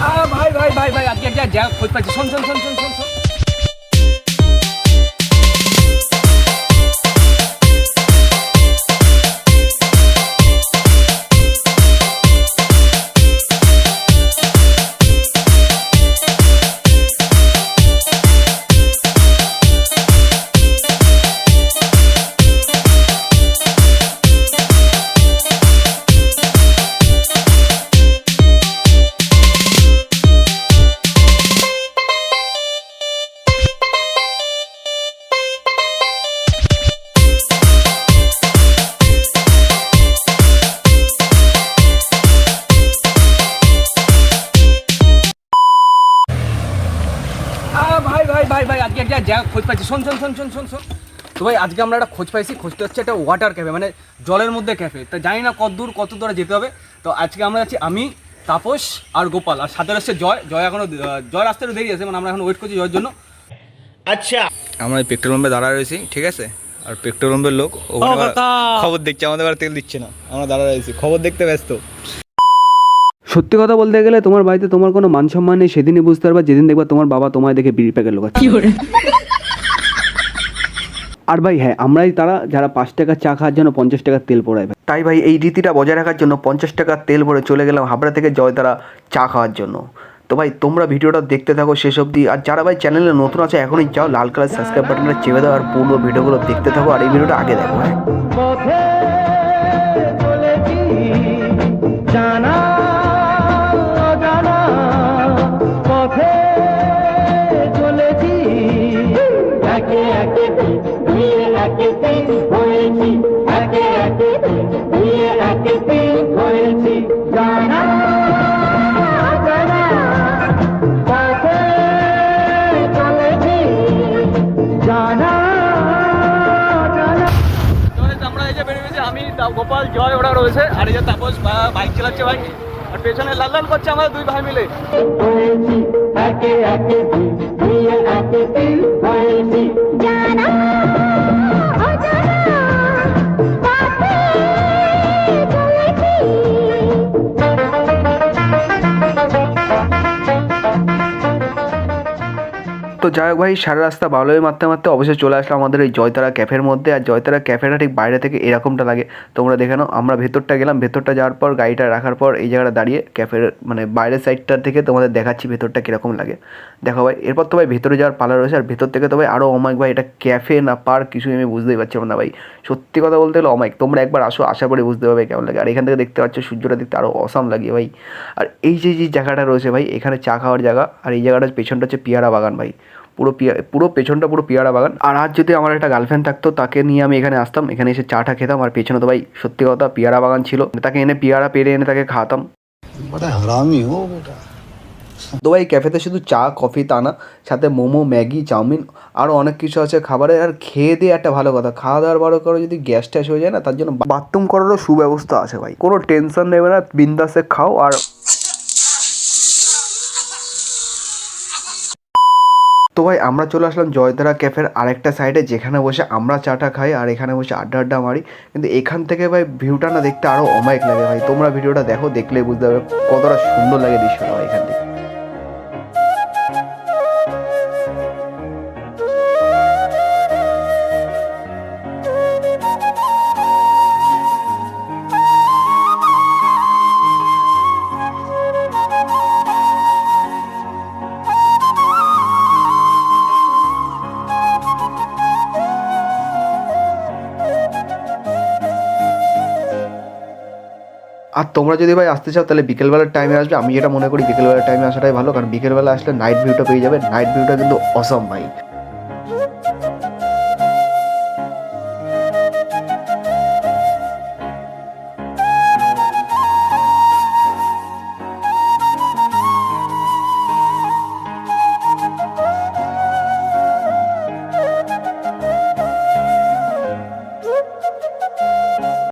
ভাই ভাই ভাই ভাই আজকে একটা যা খোঁজ পাচ্ছি শোন শোন শোন শোন। খোঁজ পাইছি। শোন শোন শোন শোন শোন শোন। তো ভাই আজকে আমরা একটা খোঁজ পাইছি। খোঁজটা হচ্ছে একটা ওয়াটার ক্যাফে মানে জলের মধ্যে ক্যাফে তা জানি না কত দূর কত দূরে যেতে হবে। তো আজকে আমরা যাচ্ছি আমি তাপস আর গোপাল। আর সাথে আসছে জয়। জয় এখনও জয় রাস্তাতে দেরি আছে মানে আমরা এখন ওয়েট করছি জয়ের জন্য। আচ্ছা। আমরা এই পেট্রোল পাম্পে দাঁড়ায় রয়েছি ঠিক আছে? আর পেট্রোল পাম্পের লোক খবর দেখছে আমাদের বাড়ি তেল দিচ্ছে না। আমরা দাঁড়ায় রয়েছি খবর দেখতে ব্যস্ত। সত্যি কথা বলতে গেলে তোমার বাড়িতে তোমার কোনো মান সম্মান নেই সেদিনই বুঝতে পারবা যেদিন দেখবা তোমার বাবা তোমায় দেখে বিড়ি প্যাকের লোক কি করে? আর ভাই হ্যাঁ আমরাই তারা যারা পাঁচ টাকার চা খাওয়ার জন্য পঞ্চাশ টাকার তেল পড়ায় ভাই। তাই ভাই এই রীতিটা বজায় রাখার জন্য পঞ্চাশ টাকার তেল ভরে চলে গেলাম হাবড়া থেকে জয় তারা চা খাওয়ার জন্য। তো ভাই তোমরা ভিডিওটা দেখতে থাকো শেষ অবধি। আর যারা ভাই চ্যানেলে নতুন আছে এখনই যাও লাল কালার সাবস্ক্রাইব বাটনটা চেপে দাও আর পুরো ভিডিওগুলো দেখতে থাকো আর এই ভিডিওটা আগে দেখো হ্যাঁ। জানা রয়েছে। আর এই যে তাপস বাইক চালাচ্ছে ভাই। আর পেছনে লাল লাল করছে আমাদের দুই ভাই মিলে। একে একে দুই একে তো যাই হোক ভাই, সারা রাস্তা ভালোই মারতে মারতে অবশ্যই চলে আসলাম আমাদের এই জয়তারা ক্যাফের মধ্যে। আর জয়তারা ক্যাফেটা ঠিক বাইরে থেকে এরকমটা লাগে। তোমরা দেখে নাও, আমরা ভেতরটা গেলাম, ভেতরটা যাওয়ার পর, গাড়িটা রাখার পর এই জায়গাটা দাঁড়িয়ে ক্যাফের মানে বাইরের সাইডটা থেকে তোমাদের দেখাচ্ছি ভেতরটা কীরকম লাগে। দেখো ভাই, এরপর তো ভাই ভেতরে যাওয়ার পালা রয়েছে। আর ভেতর থেকে তো ভাই আরও অমায়িক ভাই, এটা ক্যাফে না পার্ক কিছুই আমি বুঝতেই পারছিলাম না ভাই। সত্যি কথা বলতে গেলে অমায়িক। তোমরা একবার আসো, আশা করি বুঝতে পারবে কেমন লাগে। আর এখান থেকে দেখতে পাচ্ছ সূর্যটা দেখতে আরও অসাম লাগে ভাই। আর এই যে যে জায়গাটা রয়েছে ভাই, এখানে চা খাওয়ার জায়গা। আর এই জায়গাটার পেছনটা হচ্ছে পিয়ারা বাগান ভাই। পুরো পিয়া পুরো পেছনটা পুরো পেয়ারা বাগান। আর আজ যদি আমার একটা গার্লফ্রেন্ড থাকতো তাকে নিয়ে আমি এখানে আসতাম এখানে এসে চাটা খেতাম আর পেছনে তো ভাই সত্যি কথা পেয়ারা বাগান ছিল। তাকে এনে পেয়ারা পেরে এনে তাকে খাওয়াতাম। তো ভাই ক্যাফেতে শুধু চা কফি তা না সাথে মোমো ম্যাগি চাউমিন আরও অনেক কিছু আছে খাবারের আর খেয়ে দিয়ে একটা ভালো কথা খাওয়া দাওয়ার বারো করে যদি গ্যাস ট্যাস হয়ে যায় না তার জন্য বাথরুম করারও সুব্যবস্থা আছে ভাই। কোনো টেনশন নেবে না বিন্দাসে খাও আর তো ভাই, আমরা চলে আসলাম জয়তারা ক্যাফের আরেকটা সাইডে যেখানে বসে আমরা চাটা খাই আর এখানে বসে আড্ডা আড্ডা মারি। কিন্তু এখান থেকে ভাই, ভিউটা না দেখতে আরও অমায়িক লাগে ভাই। তোমরা ভিডিওটা দেখো দেখলে বুঝতে পারবে কতটা সুন্দর লাগে দৃশ্যটা এখান থেকে। আর তোমরা যদি ভাই আসতে চাও, তাহলে বিকেলবেলার টাইমে আসবে। আমি যেটা মনে করি, বিকেলবেলার টাইমে আসাটাই ভালো, কারণ বিকেলবেলা আসলে নাইট ভিউটা পেয়ে যাবে। নাইট ভিউটা কিন্তু অসম ভাই।